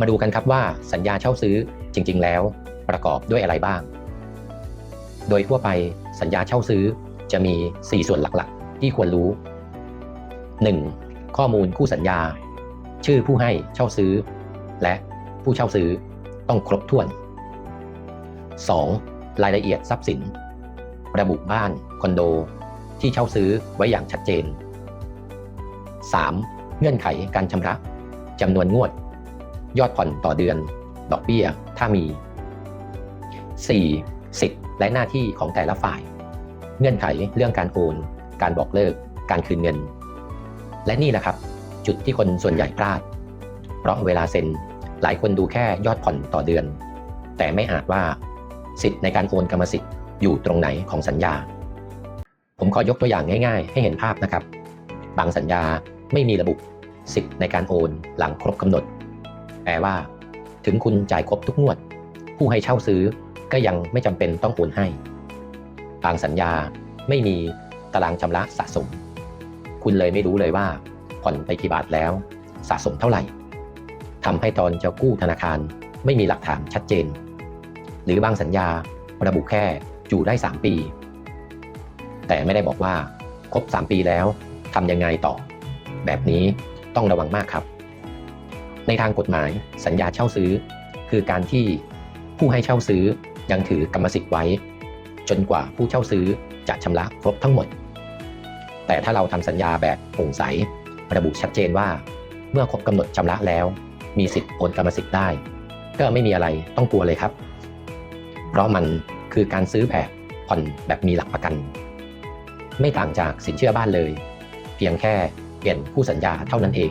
มาดูกันครับว่าสัญญาเช่าซื้อจริง ๆ แล้ว ประกอบด้วยอะไรบ้าง โดยทั่วไปสัญญาเช่าซื้อจะมี 4 ส่วนหลักๆ ที่ควรรู้ 1. ข้อมูลคู่สัญญา ชื่อผู้ให้เช่าซื้อ และผู้เช่าซื้อต้องครบถ้วน 2. รายละเอียดทรัพย์สิน ระบุบ้าน คอนโด ที่เช่าซื้อไว้อย่างชัดเจน 3. เงื่อนไขการชำระจำนวนงวด ยอดผ่อนต่อเดือน ดอกเบี้ย ถ้ามี 4. สิทธิ์และหน้าที่ของแต่ละฝ่าย เงื่อนไขเรื่องการโอน การบอกเลิก การคืนเงิน และนี่แหละครับ จุดที่คนส่วนใหญ่พลาด เพราะเวลาเซ็นหลายคนดูแค่ยอดผ่อนต่อเดือน แต่ไม่อาจว่า สิทธิ์ในการโอนกรรมสิทธิ์อยู่ตรงไหนของสัญญา ผมขอยกตัวอย่างง่าย ๆ ให้เห็นภาพนะครับ บางสัญญาไม่มีระบุสิทธิ์ในการโอนหลังครบกำหนด แปลว่า ถึงคุณจ่ายครบทุกงวด ผู้ให้เช่าซื้อก็ยังไม่จำเป็นต้องโอนให้ บางสัญญาไม่มีตารางชำระสะสม คุณเลยไม่รู้เลยว่า ผ่อนไปกี่บาทแล้ว สะสมเท่าไหร่ทำให้ตอนจะกู้ธนาคารไม่มีหลักฐานชัดเจน หรือบางสัญญาระบุแค่อยู่ได้ 3 ปี แต่ไม่ได้บอกว่า ครบ 3 ปีแล้วทำยังไงต่อ แบบนี้ต้องระวังมากครับ ในทางกฎหมายสัญญาเช่าซื้อ คือการที่ผู้ให้เช่าซื้อยังถือกรรมสิทธิ์ไว้ จนกว่าผู้เช่าซื้อจะชำระครบทั้งหมด แต่ถ้าเราทำสัญญาแบบโปร่งใส ระบุชัดเจนว่า เมื่อครบกำหนดชำระแล้ว มีสิทธิ์โอนกรรมสิทธิ์ได้ ก็ไม่มีอะไรต้องกลัวเลยครับ เพราะมันคือการซื้อแบบผ่อนแบบมีหลักประกัน ไม่ต่างจากสินเชื่อบ้านเลย เพียงแค่เปลี่ยนผู้สัญญาเท่านั้นเอง